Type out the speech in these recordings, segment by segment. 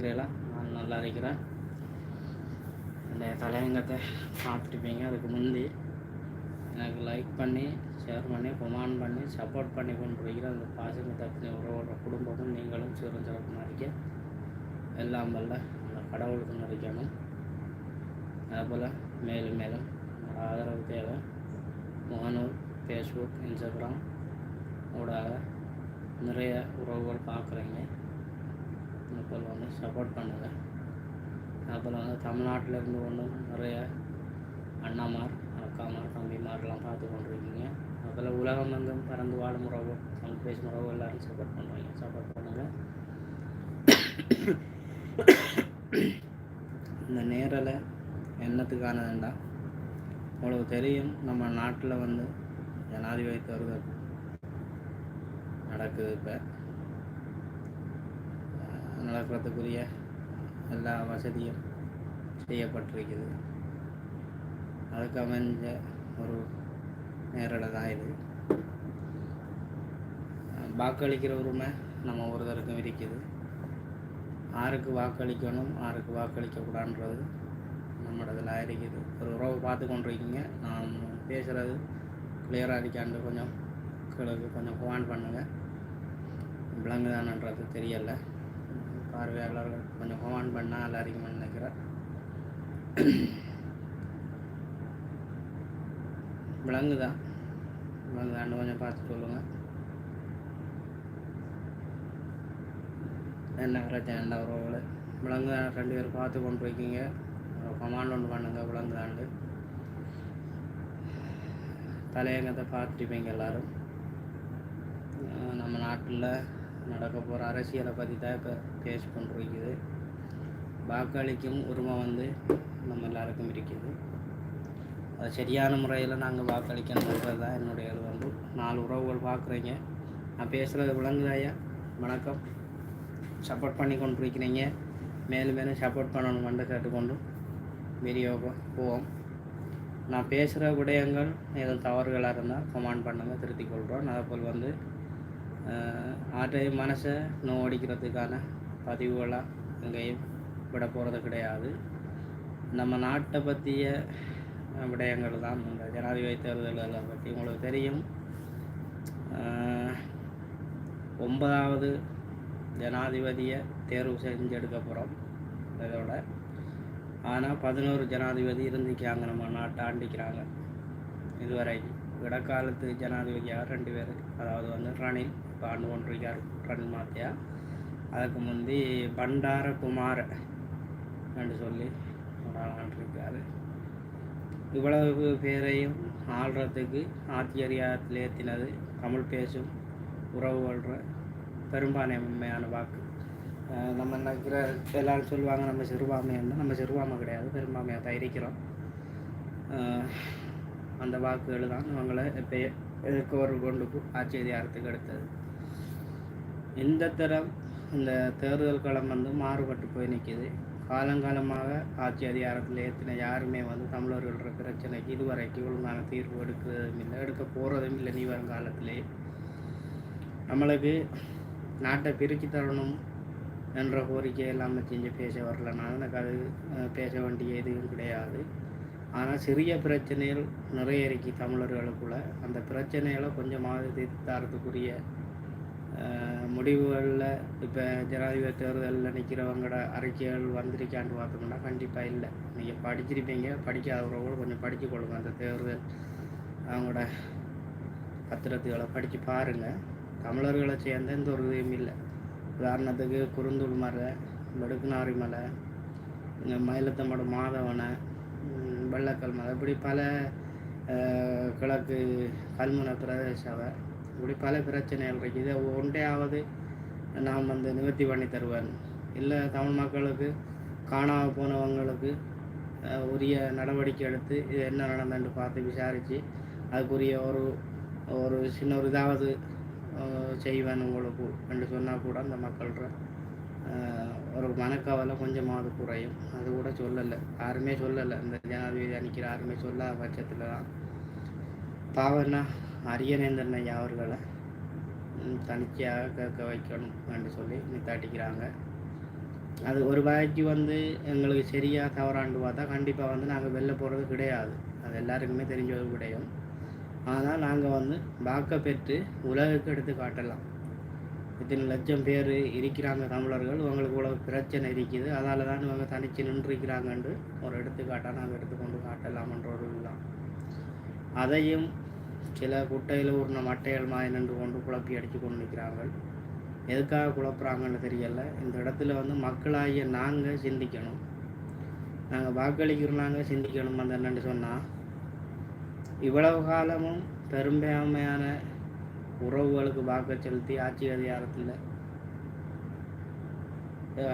இருக்கிறீங்களா? நான் நல்லா இருக்கிறேன். அந்த தலையங்கத்தை பார்த்துருப்பீங்க. அதுக்கு முந்தி எனக்கு லைக் பண்ணி ஷேர் பண்ணி கொமான் பண்ணி சப்போர்ட் பண்ணி கொண்டு இருக்கிற அந்த பாசங்க தப்பின உறவோட குடும்பமும் நீங்களும் சிறு சிறப்பு இருக்க. எல்லாம் வல்ல அந்த கடவுளுக்கு நிறைக்கணும் அதுபோல் மேலும் மேலும் உங்களோட ஆதரவு தேவை. முகநூல் ஃபேஸ்புக் இன்ஸ்டாகிராம் ஊடாக நிறைய உறவுகள் பார்க்குறீங்க. அதுபோல் வந்து சப்போர்ட் பண்ணுங்கள் அப்புறம் வந்து தமிழ்நாட்டில் இருந்து ஒன்றும் நிறைய அண்ணாமார் அக்காமார் தம்பிமார்லாம் பார்த்து கொண்டிருக்கீங்க. அதில் உலகம் வந்து பறந்து வாழும் உறவு தமிழ் பேசும் உறவு எல்லோரும் சப்போர்ட் பண்ணுவாங்க. சப்போர்ட் பண்ணுங்கள் இந்த நேரில் என்னத்துக்கானதுண்டா உங்களுக்கு தெரியும் நம்ம நாட்டில் வந்து ஜனாதிபதி தேர்தல் நடக்குது இப்போ. நடக்கிறதுக்குரிய எல்லா வசதியும் செய்யப்பட்டிருக்குது அதுக்கு அமைஞ்ச ஒரு நேரடை தான் இது. வாக்களிக்கிற உரிமை நம்ம ஒருத்தருக்கும் இருக்குது. ஆருக்கு வாக்களிக்கணும் ஆருக்கு வாக்களிக்கக்கூடாதுன்றது நம்மளதில் இருக்குது. ஒரு உறவு பார்த்து கொண்டிருக்கீங்க. நான் பேசுகிறது கிளியராக இருக்காண்டு கொஞ்சம் கிழக்கு கொஞ்சம் ஃபோன் பண்ணுங்கள் விளங்குதானன்றது தெரியலை. பார்வையாளர்கள். கொஞ்சம் ஃபோன் பண்ணால் நல்லா இருக்குமென்னு நினைக்கிறேன். விளங்குதா விளங்குதான்னு கொஞ்சம் பார்த்து சொல்லுங்கள் என்ன பிரச்சனை உறவுகளை? விலங்கு ரெண்டு பேரும் பார்த்து கொண்டு வைக்கிங்க கமாண்ட் ஒன்று பண்ணுங்க விலங்குதாண்டு தலையங்கத்தை பார்த்துருப்பீங்க எல்லாரும். எல்லோரும் நம்ம நாட்டில் நடக்க போகிற அரசியலை பற்றி தான் இப்போ பேசி இருக்குது வாக்களிக்கும் உரிமை வந்து நம்ம எல்லாருக்கும் இருக்குது. அது சரியான முறையில் நாங்கள் வாக்களிக்கணுன்றது தான் என்னுடைய இது வந்து நாலு உறவுகள் பார்க்குறீங்க. நான் பேசுகிறது விளங்குதாயா வணக்கம். சப்போர்ட் பண்ணி கொண்டு இருக்கிறீங்க மேலும் மேலும் சப்போர்ட் பண்ணணும் வந்து கேட்டுக்கொண்டு வீடியோவுக்கு போவோம். நான் பேசுகிற விடயங்கள் எதுவும் தவறுகளாக இருந்தால் கமெண்ட் பண்ணுங்கள் திருத்திக் கொள்கிறோம். அதேபோல் வந்து ஆற்றையும் மனசை நோடிக்கிறதுக்கான பதிவுகளாக எங்கேயும் விட போகிறது கிடையாது. நம்ம நாட்டை பற்றிய விடயங்கள் தான் இந்த ஜனாதிபதி தேர்தல்களை பற்றி உங்களுக்கு தெரியும். ஒன்பதாவது ஜனாதிபதியை தேர்வு செஞ்சு எடுக்க போகிறோம் இதோட. ஆனால் பதினோரு ஜனாதிபதி இருந்திருக்காங்க நம்ம நாட்டை ஆண்டிக்கிறாங்க. இதுவரை இடக்காலத்து ஜனாதிபதியாக ரெண்டு பேர் அதாவது வந்து ரணில் இப்போ ஆண்டு கொண்டிருக்கார் மாத்தியா? அதுக்கு முந்தி பண்டார குமார என்று சொல்லி ஒரு இவ்வளவு பேரையும் ஆள்றதுக்கு ஆட்சி ஏற்றினது தமிழ் பேசும் உறவு கொள்கிற பெரும்பான்மையான வாக்கு. நம்ம நினைக்கிற எல்லாரும் சொல்லுவாங்க நம்ம சிறுபான்மையாக நம்ம சிறுபான்மை கிடையாது பெரும்பான்மையாக தான் இருக்கிறோம். அந்த வாக்குகள் தான் அவங்கள இப்போ எதிர்க்க ஒரு கொண்டு ஆட்சி அதிகாரத்துக்கு எடுத்தது. இந்த தரம் இந்த தேர்தல் களம் வந்து மாறுபட்டு போய் நிற்கிது காலங்காலமாக ஆட்சி அதிகாரத்தில் ஏற்றின யாருமே வந்து தமிழர்களோட பிரச்சனைக்கு இதுவரைக்கும் ஒழுங்கான தீர்வு எடுக்கிறதும் இல்லை எடுக்க போகிறதும் இல்லை நீ வருங்காலத்திலே நம்மளுக்கு நாட்டை பிரித்து தரணும் என்ற கோரிக்கை எல்லாமே செஞ்சு பேச வரல. எனக்கு அது பேச வேண்டிய எதுவும் கிடையாது. ஆனால் சிறிய பிரச்சனைகள் நிறைய இருக்கு தமிழர்களுக்குள்ள. அந்த பிரச்சனைகளை கொஞ்சமாவது தீர்த்தாரத்துக்குரிய முடிவுகளில் இப்போ ஜனாதிபதி தேர்தலில் நிற்கிறவங்களோட அறிக்கைகள் வந்திருக்கான்னு பார்த்தோம்னா கண்டிப்பாக இல்லை. நீங்கள் படிச்சிருப்பீங்க படிக்காதவங்க கொஞ்சம் படித்து கொடுங்க அந்த தேர்தல் அவங்களோட பத்திரத்துகளை படித்து பாருங்கள் தமிழர்களை சேர்ந்த எந்த ஒரு இதுவும் இல்லை. உதாரணத்துக்கு குறுந்தூள் மலை வெடுக்குநாரி மலை இங்கே மயிலத்தமடு மாதவனை வெள்ளக்கல் மலை இப்படி பல கிழக்கு கல்முனை பிரதேசவை இப்படி பல பிரச்சனைகள் இருக்குது. இதை ஒன்றையாவது நான் வந்து நிவர்த்தி பண்ணி தருவேன் இல்லை தமிழ் மக்களுக்கு காணாமல் போனவங்களுக்கு உரிய நடவடிக்கை எடுத்து இது என்ன நடந்தன்னு பார்த்து விசாரித்து அதுக்குரிய ஒரு ஒரு சின்ன ஒரு இதாவது செய்வேன் உங்களுக்கு என்று சொன்னால் கூட அந்த மக்கள்கிற ஒரு மனக்கவலை கொஞ்சமாவது குறையும். அது கூட சொல்லலை. யாருமே சொல்லலை. இந்த ஜனாதிபதி அன்னைக்கு யாருமே சொல்லாத பட்சத்தில் தான் பாவம்னா அரியநேந்திரன் ஐயா அவர்களை தனிச்சையாக கேட்க வைக்கணும் என்று சொல்லி நித்தாட்டிக்கிறாங்க. அது ஒரு வாய்க்கு வந்து எங்களுக்கு சரியாக தவறாண்டு பார்த்தா கண்டிப்பாக வந்து நாங்கள் வெளில போகிறது கிடையாது. அது எல்லாருக்குமே தெரிஞ்ச ஒரு விடயம் ஆனால் நாங்கள் வந்து வாக்கை பெற்று உலகுக்கு எடுத்து காட்டலாம். இத்தனை லட்சம் பேர் இருக்கிறாங்க தமிழர்கள். உங்களுக்கு இவ்வளோ பிரச்சனை இருக்குது. அதால் தான் இவங்க தனித்து நின்றுருக்கிறாங்கன்று ஒரு எடுத்துக்காட்டாக நாங்கள் எடுத்துக்கொண்டு காட்டலாம்ன்ற ஒரு இதுதான். அதையும் சில குட்டையில் உருண மட்டைகள் மாதிரி நின்று கொண்டு குழப்பி அடித்து கொண்டு நிற்கிறார்கள் எதுக்காக குழப்புறாங்கன்னு தெரியல. இந்த இடத்துல வந்து மக்களாகிய நாங்கள் சிந்திக்கணும். நாங்கள் வாக்களிக்கிறோம் சிந்திக்கணும் அந்த என்னென்னு சொன்னால் இவ்வளவு காலமும் பெரும்பான்மையான உறவுகளுக்கு வாக்கு செலுத்தி ஆட்சி அதிகாரத்தில்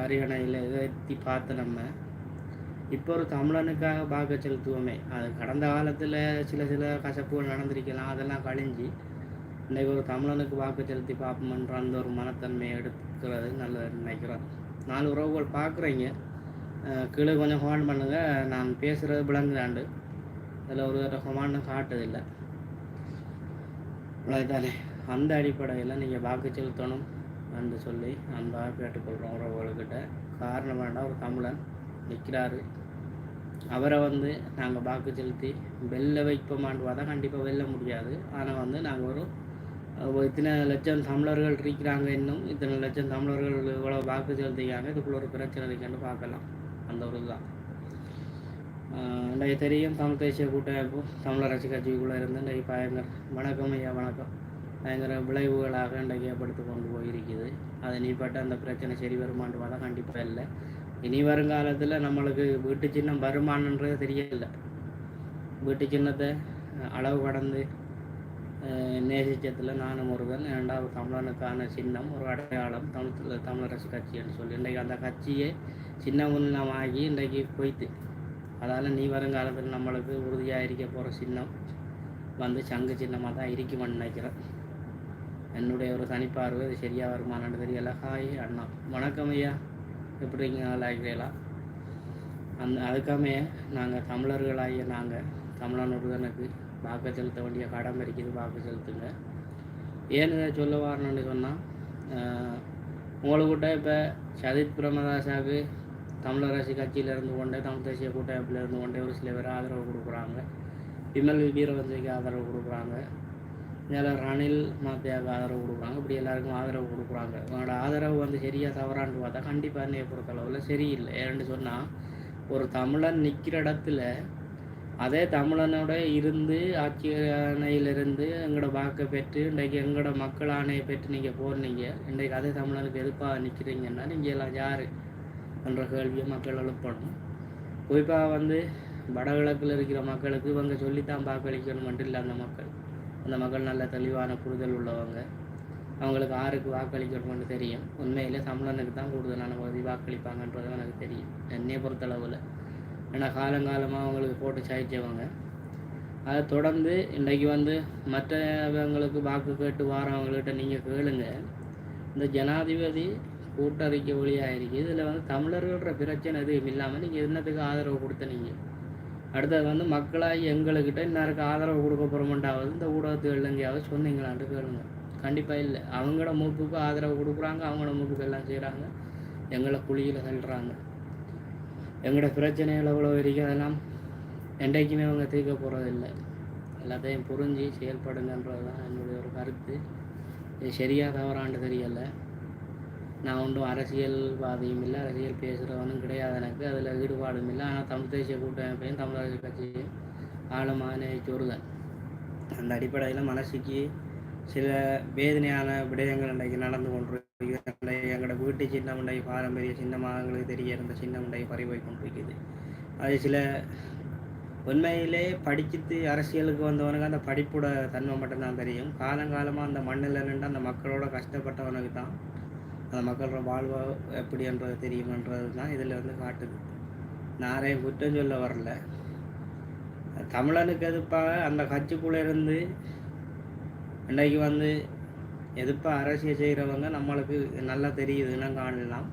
அரியணையில் எத்தி பார்த்து நம்ம இப்போ ஒரு தமிழனுக்காக வாக்கு செலுத்துவோமே அது கடந்த காலத்தில் சில சில கசப்புகள் நடந்திருக்கலாம் அதெல்லாம் கழிஞ்சு இன்றைக்கு ஒரு தமிழனுக்கு வாக்கு செலுத்தி பார்ப்போம்ன்ற அந்த ஒரு மனத்தன்மையை எடுக்கிறது நல்லது நினைக்கிறோம். நாலு உறவுகள் பார்க்குறீங்க கீழே கொஞ்சம் ஹோன் பண்ணுங்கள் நான் பேசுகிறது விளங்குதாண்டு. அதில் ஒரு ஹொமானும் காட்டுதில்லை. தானே அந்த அடிப்படையில் நீங்கள் வாக்கு செலுத்தணும் என்று சொல்லி அன்பாக கேட்டுக்கொள்கிறோம் உறவுகள்கிட்ட. காரணம் வேண்டாம் ஒரு தமிழன். நிற்கிறாரு. அவரை வந்து நாங்கள் வாக்கு செலுத்தி வெல்ல வைப்போமான்னு பார்த்தா கண்டிப்பாக வெல்ல முடியாது. ஆனால் வந்து நாங்கள் ஒரு இத்தனை லட்சம் தமிழர்கள் இருக்கிறாங்க இன்னும். இத்தனை லட்சம் தமிழர்கள் இவ்வளோ வாக்கு செலுத்திக்காங்க இதுக்குள்ள ஒரு பிரச்சனை இருக்கான்னு பார்க்கலாம். அந்த ஒரு இதுதான். இன்றைக்கு தெரியும் தமிழ் தேசிய கூட்டமைப்பு தமிழரசு கட்சிக்குள்ளே இருந்து இன்றைக்கு பயங்கர வணக்கம் ஐயா வணக்கம். பயங்கர விளைவுகளாக இன்றைக்கு ஏற்படுத்தி கொண்டு போயிருக்குது. அதை நீப்பட்ட அந்த பிரச்சனை சரி வருமானு பார்த்தா கண்டிப்பாக இல்லை. இனி வருங்காலத்தில் நம்மளுக்கு வீட்டு சின்னம் வருமானன்றது தெரியல. வீட்டு சின்னத்தை அளவு கடந்து நேசிச்சத்தில் நானும் ஒருவன் இரண்டாவது தமிழனுக்கான சின்னம் ஒரு அடையாளம் தமிழ் தமிழரசு கட்சின்னு சொல்லி. இன்றைக்கு அந்த கட்சியே சின்ன ஆகி இன்றைக்கு போய்த்து அதால் நீ வருங்காலத்தில் நம்மளுக்கு உறுதியாக இருக்க போகிற சின்னம் வந்து சங்கு சின்னமாக தான் இருக்குமென்னு நினைக்கிறேன். என்னுடைய ஒரு தனிப்பார்வை சரியாக வருமானு தெரியல. ஹாய் அண்ணா. வணக்கம் ஐயா. எப்படி இருக்கீங்க அந்த அதுக்காமே நாங்கள் தமிழர்களாகிய நாங்கள் தமிழன் ஒருதனுக்கு வாக்கு செலுத்த வேண்டிய கடமை இருக்குது வாக்கு செலுத்துங்க. ஏன்னு இதை சொல்ல வரணும்னு சொன்னால் உங்கள்கிட்ட இப்போ சதித் பிரமதாசாவுக்கு அரசு கட்சியில் இருந்து கொண்டே தமிழ் தேசிய கூட்டமைப்பில் இருந்து கொண்டே ஒரு சில பேர் ஆதரவு கொடுக்குறாங்க. விமல் வீரவஞ்சைக்கு ஆதரவு கொடுக்குறாங்க. இதில் ரணில் மாத்தியாவுக்கு ஆதரவு கொடுக்குறாங்க. இப்படி எல்லாருக்கும் ஆதரவு கொடுக்குறாங்க. அவங்களோட ஆதரவு வந்து சரியாக தவறான்னு பார்த்தா கண்டிப்பாக என்னையை பொறுத்தளவில் சரியில்லை. ஏன்னு சொன்னால் ஒரு தமிழன் நிற்கிற இடத்துல அதே தமிழனோட இருந்து ஆட்சி ஆணையிலிருந்து எங்களோட வாக்கை பெற்று இன்றைக்கு எங்களோட மக்கள் ஆணையை பெற்று நீங்கள் போடுறீங்க இன்றைக்கு அதே தமிழனுக்கு எதுப்பாக நிற்கிறீங்கன்னா நீங்கள் எல்லாம் யார்? என்ற கேள்வியை மக்கள் எழுப்பணும். குறிப்பாக வந்து வடகிழக்கில் இருக்கிற மக்களுக்கு இவங்க சொல்லித்தான் வாக்களிக்கணும் மட்டும் இல்லை அந்த மக்கள். அந்த மக்கள் நல்ல தெளிவான புரிதல் உள்ளவங்க. அவங்களுக்கு ஆறுக்கு வாக்களிக்கணும்னு தெரியும். உண்மையிலே தமிழனுக்கு தான் கூடுதலான பகுதி வாக்களிப்பாங்கன்றது எனக்கு தெரியும். என்னையை பொறுத்தளவில். ஏன்னா காலங்காலமாக அவங்களுக்கு போட்டு சாய்ச்சவங்க. அதை தொடர்ந்து இன்றைக்கு வந்து மற்றவங்களுக்கு வாக்கு கேட்டு வாரவங்கள்கிட்ட நீங்கள் கேளுங்க. இந்த ஜனாதிபதி கூட்டறிக்கை வழியாக இருக்குது இதில் வந்து தமிழர்கள்ன்ற பிரச்சனை எதுவும் இல்லாமல் நீங்கள் என்னத்துக்கு ஆதரவு கொடுத்த நீங்கள் அடுத்தது வந்து மக்களாகி எங்களுக்கிட்ட இன்னாருக்கு ஆதரவு கொடுக்க போகிறோமெண்டாவது இந்த ஊடகத்துகள் எங்கேயாவது சொன்னீங்களான்ட்டு கேளுங்க. கண்டிப்பாக இல்லை. அவங்களோட மூப்புக்கு ஆதரவு கொடுக்குறாங்க அவங்களோட மூப்புக்கு எல்லாம் செய்கிறாங்க எங்களை குழியில் தள்ளுறாங்க. எங்களோட பிரச்சனைகள் எவ்வளோ வரைக்கும் அதெல்லாம் என்றைக்குமே அவங்க தீர்க்க போகிறதில்லை எல்லாத்தையும் புரிஞ்சு செயல்படுங்கன்றது தான் என்னுடைய ஒரு கருத்து. இது சரியாக தவறாண்டு தெரியலை. நான் ஒன்றும் அரசியல்வாதியும் இல்லை அரசியல் பேசுகிறவனும் கிடையாது எனக்கு. அதில் ஈடுபாடும் இல்லை. ஆனால் தமிழ் தேசிய கூட்டமைப்பையும் தமிழரசு கட்சியும் ஆழமான நினைச்சுருதேன் அந்த அடிப்படையில் மனசுக்கு சில வேதனையான விடயங்கள் இன்றைக்கு நடந்து கொண்டிருக்கிறது எங்களோட வீட்டு சின்ன உண்டை பாரம்பரிய சின்னமாக எங்களுக்கு தெரிய இருந்த சின்னம் உண்டை பறிபோய் கொண்டிருக்குது அது சில உண்மையிலே படிச்சுட்டு அரசியலுக்கு வந்தவனுக்கு அந்த படிப்போட தன்மை மட்டும்தான் தெரியும். காலங்காலமாக அந்த மண்ணில் நின்று அந்த மக்களோட கஷ்டப்பட்டவனுக்கு தான் அந்த மக்களோட வாழ்வா எப்படின்றது தெரியுமன்றது தான் இதில் வந்து காட்டுது. நாரையும் குற்றம் சொல்ல வரல. தமிழனுக்கு எதிர்ப்பாக அந்த கட்சிக்குள்ளே இருந்து இன்றைக்கு வந்து எதிர்ப்பாக அரசியல் செய்கிறவங்க நம்மளுக்கு நல்லா தெரியுதுன்னு காணலாம்.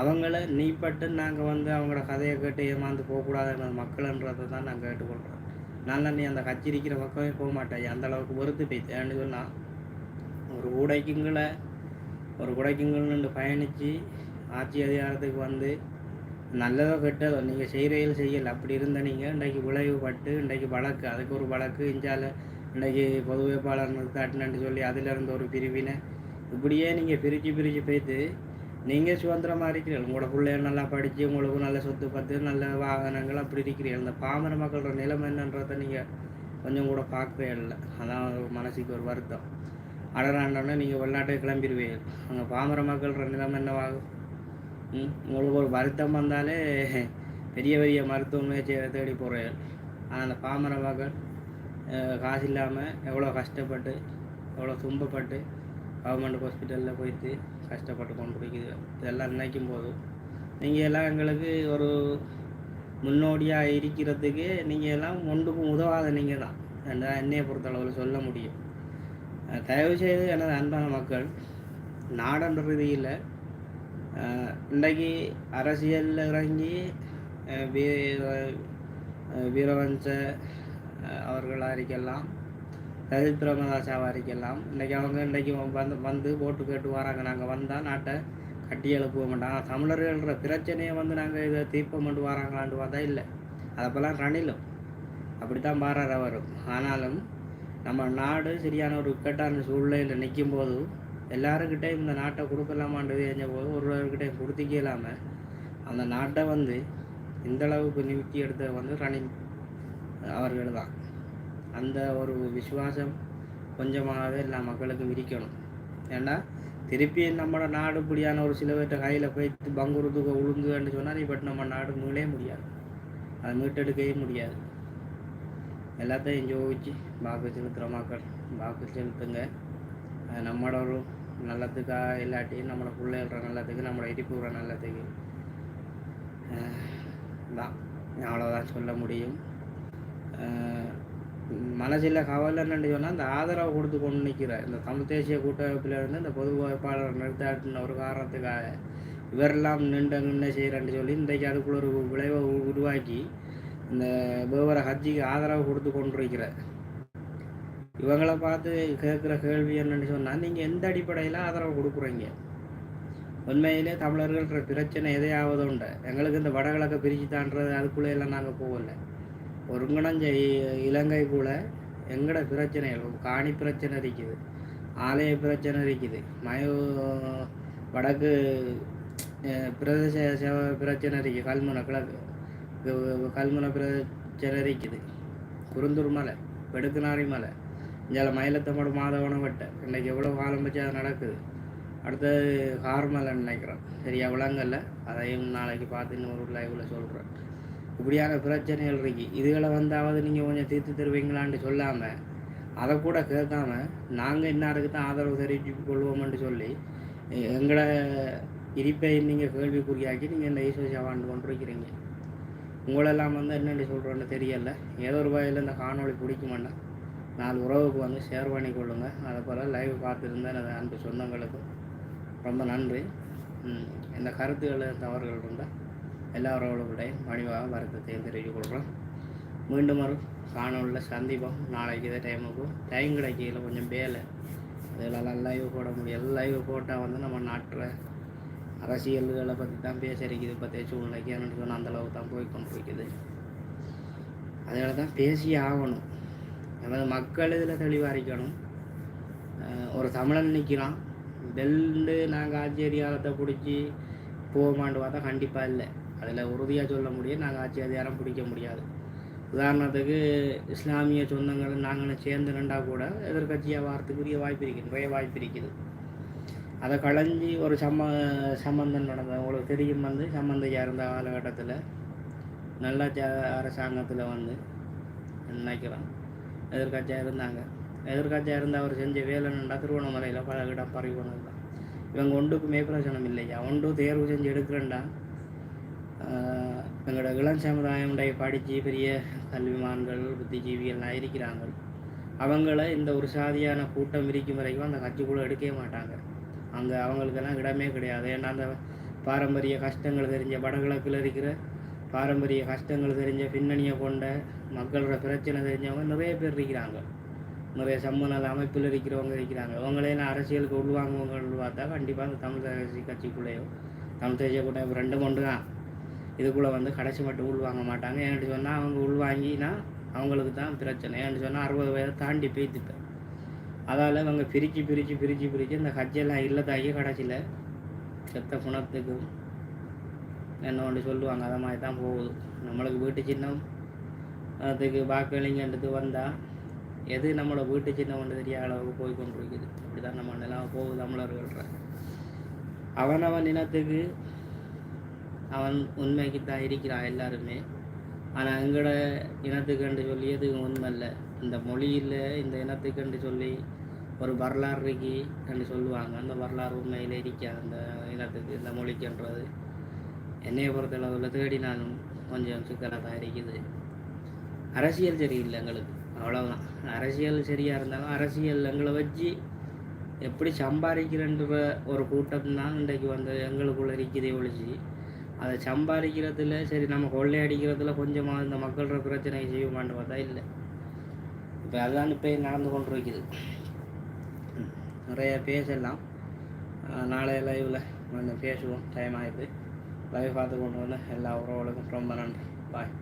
அவங்கள நீப்பட்டு நாங்கள் வந்து அவங்களோட கதையை கேட்டு ஏமாந்து போகக்கூடாதுன்ற மக்கள்ன்றதை தான் நான் கேட்டுக்கொள்கிறேன். நல்லா நீ அந்த கட்சி இருக்கிற பக்கமே போக மாட்டேன் அந்த அளவுக்கு பொறுத்து போய்த்தேன்னு சொன்னால் ஒரு ஊடைக்குங்களை ஒரு குடைக்குங்கள்னு பயணித்து ஆட்சி அதிகாரத்துக்கு வந்து நல்லதோ கெட்டதோ நீங்கள் செய்கிறீர்கள் செய்யலை. அப்படி இருந்த நீங்கள் இன்றைக்கு விளைவுபட்டு இன்றைக்கு வழக்கு அதுக்கு ஒரு வழக்கு இஞ்சால இன்றைக்கி பொது வேட்பாளர் நிறுத்தாட்டினு சொல்லி அதிலிருந்து ஒரு பிரிவினை. இப்படியே நீங்கள் பிரித்து பிரித்து போய்த்து நீங்கள் சுதந்திரமாக இருக்கிறீர்கள். உங்களோட பிள்ளைய நல்லா படித்து உங்களுக்கு நல்ல சொத்து பத்து நல்ல வாகனங்கள் அப்படி இருக்கிறீர்கள். இந்த பாமர மக்களோட நிலைமை என்னன்றதை நீங்கள் கொஞ்சம் கூட பார்க்கவே இல்லை. அதான் மனசுக்கு ஒரு வருத்தம். அடராண்டோன்னே நீங்கள் வெளிநாட்டுக்கு கிளம்பிடுவீர்கள் அங்கே பாமர மக்கள் நிலைமை என்னவாகும்? உங்களுக்கு ஒரு வருத்தம் வந்தாலே பெரிய பெரிய மருத்துவமனை தேடி போகிறீர்கள் ஆனால் அந்த பாமர மக்கள் காசு இல்லாமல் எவ்வளோ கஷ்டப்பட்டு எவ்வளோ துன்பப்பட்டு கவர்மெண்ட் ஹாஸ்பிட்டலில் போயிட்டு கஷ்டப்பட்டு கொண்டு போய்க்குது. இதெல்லாம் நினைக்கும் போது நீங்கள் எல்லாம் எங்களுக்கு ஒரு முன்னோடியாக இருக்கிறதுக்கு நீங்கள் எல்லாம் ஒன்றுக்கும் உதவாத நீங்கள் தான் என்னையை பொறுத்தளவில் சொல்ல முடியும். தயவுசெய்து எனது அன்பான மக்கள் நாடன்ற ரீதியில் இன்றைக்கு அரசியலில் இறங்கி வீரவன்ச அவர்களாக இருக்கலாம் லலித் பிரமதாசாவாக இருக்கலாம் இன்றைக்கி அவங்க இன்றைக்கி வந்து வந்து ஓட்டு கேட்டு வராங்க. நாங்கள் வந்தால் நாட்டை கட்டி எழுப்புவ மாட்டாங்க தமிழர்கள்ன்ற பிரச்சனையை வந்து நாங்கள் இதை தீர்ப்பம் கொண்டு வராங்களான்னு பார்த்தா இல்லை. அதப்பெல்லாம் ரணிலும் அப்படி தான் பாரார் அவரும். ஆனாலும் நம்ம நாடு சரியான ஒரு இக்கட்டான சூழ்நிலையில் நிற்கும் போது எல்லாருக்கிட்டையும் இந்த நாட்டை கொடுக்கலாமான்றது தெரிஞ்ச போது ஒருவர்கிட்ட கொடுத்துக்க இல்லாமல் அந்த நாட்டை வந்து இந்தளவுக்கு நிறுத்தி எடுத்த வந்து ரணில் அவர்கள் தான். அந்த ஒரு விசுவாசம் கொஞ்சமாகவே எல்லா மக்களுக்கும் இருக்கணும். ஏன்னா திருப்பி நம்ம நாடு இப்படியான ஒரு சில பேர்கிட்ட கையில் போயிட்டு பங்குறதுக்கு உளுந்துன்னு சொன்னால் இப்போ நம்ம நாடு மீளே முடியாது. அதை மீட்டெடுக்கவே முடியாது. எல்லாத்தையும் ஜோதிச்சு வாக்கு செலுத்துகிற மக்கள் வாக்கு செலுத்துங்க நம்மளோட நல்லத்துக்காக இல்லாட்டி நம்மளோட பிள்ளைகள நல்லதுக்கு நம்மளோட இடிப்புற நல்லதுக்கு. தான் அவ்வளோதான் சொல்ல முடியும். மனசில் கவலைன்னு சொன்னால் அந்த ஆதரவை கொடுத்து கொண்டு நிற்கிற இந்த தமிழ் தேசிய கூட்டமைப்பில் இருந்து இந்த பொது வேட்பாளர் நிறுத்தாட்டின ஒரு காரணத்துக்காக இவரெல்லாம் நின்று நின்று செய்கிறேன்னு சொல்லி இன்றைக்கு அதுக்குள்ள ஒரு விளைவை உருவாக்கி இந்த வேவர ஹஜ்ஜிக்கு ஆதரவு கொடுத்து கொண்டிருக்கிற இவங்களை பார்த்து கேட்குற கேள்வி என்னன்னு சொன்னால் நீங்கள் எந்த அடிப்படையில் ஆதரவு கொடுக்குறீங்க? உண்மையிலே தமிழர்கள்ன்ற பிரச்சனை எதையாவது உண்டு? எங்களுக்கு இந்த வடகிழக்கை பிரித்து தாண்டது அதுக்குள்ளே எல்லாம் நாங்கள் போகலை. ஒருங்கிணைஞ்ச இலங்கை கூட எங்கட பிரச்சனைகள் காணி பிரச்சனை இருக்குது ஆலய பிரச்சனை இருக்குது மயோ வடக்கு பிரதேச பிரச்சனை இருக்குது கல்முனை கிழக்கு. கல்முனை பிரச்சனை இருக்குது குருந்தூர் மலை பெடுக்குநாரி மலை. இங்கே மயிலத்தமோட மாதவனம் வட்டை இன்றைக்கி எவ்வளோ காலம் வச்சு அது நடக்குது? அடுத்தது ஹார்மலைன்னு நினைக்கிறேன் சரியா விளங்கல்ல அதையும் நாளைக்கு பார்த்து இன்னொரு லைவில் சொல்கிறேன் இப்படியான பிரச்சனைகள் இருக்கு. இதுகளை வந்தாவது நீங்கள் கொஞ்சம் தீர்த்து தருவீங்களான்னு சொல்லாமல் அதை கூட கேட்காம நாங்கள் இன்னாருக்கு தான் ஆதரவு தெரிவித்து கொள்வோம்னு சொல்லி எங்களை இருப்பை நீங்கள் கேள்விக்குறியாக்கி நீங்கள் இந்த ஈஸ்வரி வாழ்ந்து கொண்டிருக்கிறீங்க. உங்களெல்லாம் வந்து என்னென்னு சொல்கிறோன்னு தெரியல. ஏதோ ஒரு வகையில் இந்த காணொலி பிடிக்குமாண்ணா. நாலு உறவுக்கு வந்து ஷேர் பண்ணி கொள்ளுங்கள் அதை போல் லைவ் பார்த்துருந்தேன் எனது அன்பு சொந்தங்களுக்கும் ரொம்ப நன்றி. இந்த கருத்துக்கள் தவறுகள் இருந்தால் எல்லா உறவுகளுடைய மணிவாக வருத்தத்தையும் தெரிவித்து கொள்கிறோம். மீண்டும் ஒரு காணொலியில் சந்திப்போம். நாளைக்கு இதே டைமுக்கு டைம் கிடைக்கல கொஞ்சம் வேலை. இதெல்லாம் லைவ் போட முடியாது லைவ் போட்டால் வந்து நம்ம நாட்டில் அரசியல்களை பற்றி தான் பேசறிக்குது பற்றிய சூழ்நிலைக்கு என்னென்னு சொன்னால் அந்தளவுக்கு தான் போய் போய்க்குது. அதனால தான் பேசி ஆகணும். நமது மக்கள் இதில் தெளிவாரிக்கணும் ஒரு தமிழன் நிற்கிறான் வெள்ளு நாங்கள் ஆட்சி அதிகாரத்தை பிடிச்சி போகமாண்டு பார்த்தா கண்டிப்பாக இல்லை. அதில் உறுதியாக சொல்ல முடியும் நாங்கள் ஆட்சி அதிகாரம் பிடிக்க முடியாது. உதாரணத்துக்கு இஸ்லாமிய சொந்தங்கள் நாங்கள் சேர்ந்து நின்றா கூட எதிர்கட்சியாக வாரத்துக்குரிய வாய்ப்பு இருக்குது நிறைய வாய்ப்பு இருக்குது. அதை களைஞ்சி ஒரு சம்ம சம்மந்தம் நடந்தது. உங்களுக்கு தெரியும் வந்து சம்மந்தையாக இருந்த காலகட்டத்தில் நல்ல அரசாங்கத்தில் வந்து நினைக்கிறோம் எதிர்கட்சியாக இருந்தாங்க. எதிர்கட்சியாக இருந்து அவர் செஞ்ச வேலைன்னா திருவண்ணாமலையில் பல இடம் தான். இவங்க ஒன்றுக்குமே பிரச்சனை இல்லையா? ஒன்று தேர்வு செஞ்சு எடுக்கிறேன்டா. எங்களோட இளம் சமுதாயம் படித்து பெரிய கல்விமான்கள் புத்திஜீவிகள்லாம் இருக்கிறாங்க. அவங்கள இந்த ஒரு சாதியான கூட்டம் இருக்கும் வரைக்கும் அந்த கட்சிக்குள்ளே எடுக்கவே மாட்டாங்க. அங்கே அவங்களுக்கெல்லாம் இடமே கிடையாது. ஏன்னா அந்த பாரம்பரிய கஷ்டங்கள் தெரிஞ்ச வடகிழக்கில் இருக்கிற பாரம்பரிய கஷ்டங்கள் தெரிஞ்ச பின்னணியை கொண்ட மக்களோட பிரச்சனை தெரிஞ்சவங்க நிறைய பேர் இருக்கிறாங்க. நிறைய சம்மநல அமைப்பில் இருக்கிறவங்க இருக்கிறாங்க. அவங்களே அரசியலுக்கு உள்வாங்குவங்க பார்த்தா கண்டிப்பாக அந்த தமிழ் அரசு கட்சிக்குள்ளேயோ தமிழ் தேசிய கூட்டம் ரெண்டு ஒன்று தான் இதுக்குள்ளே வந்து கடைசி மட்டும் உள்வாங்க மாட்டாங்க. ஏன்னு சொன்னால் அவங்க உள்வாங்கினா அவங்களுக்கு தான் பிரச்சனை. ஏன்னு சொன்னால் அறுபது வயதை தாண்டி பேத்துப்பேன் அதால் இவங்க பிரித்து பிரித்து பிரித்து பிரித்து இந்த கட்சியெல்லாம் இல்லதாகி கிடச்சில செத்த குணத்துக்கும் என்ன ஒன்று சொல்லுவாங்க அதை மாதிரி தான் போகுது. நம்மளுக்கு வீட்டு சின்னம் அதுக்கு வாக்களிங்கன்றது வந்தால் எது நம்மளோட வீட்டு சின்னம் ஒன்று தெரியாத அளவுக்கு போய் கொண்டு இருக்குது அப்படி தான் நம்ம நிலம் போகுது தமிழர்கள்ற அவனவன் இனத்துக்கு அவன் உண்மைக்கு தான் இருக்கிறான் எல்லாருமே. ஆனால் எங்களோட இனத்துக்குன்னு சொல்லி எதுவும் உண்மை இல்லை இந்த மொழியில் இந்த இனத்துக்குன்னு சொல்லி ஒரு வரலாறு இருக்கு என்று சொல்லுவாங்க. அந்த வரலாறு உண்மையில் இருக்காது. அந்த இனத்துக்கு இந்த மொழிக்குன்றது. என்னைய பொறுத்தளவில் தேடினாலும் கொஞ்சம் சிக்கலாக தான் இருக்குது. அரசியல் சரியில்லை எங்களுக்கு. அவ்வளோதான் அரசியல் சரியாக இருந்தாலும் அரசியல் எங்களை வச்சு எப்படி சம்பாதிக்கிறன்ற ஒரு கூட்டம் தான் இன்றைக்கு வந்து எங்களுக்குள்ள இருக்குதே ஒழிச்சு. அதை சம்பாதிக்கிறதுல சரி நம்ம கொள்ளையடிக்கிறதுல கொஞ்சமாக இந்த மக்களோட பிரச்சனை செய்ய பார்த்தா இல்லை. இப்போ அதான் இப்போ நடந்து கொண்டு இருக்குது நிறைய பேசலாம் நாளைய லைவில் கொஞ்சம் பேசுவோம் டைம் ஆகிடுது லைவ் பார்த்து கொண்டு வந்து எல்லா உறவுகளுக்கும் ரொம்ப நன்றி. பாய்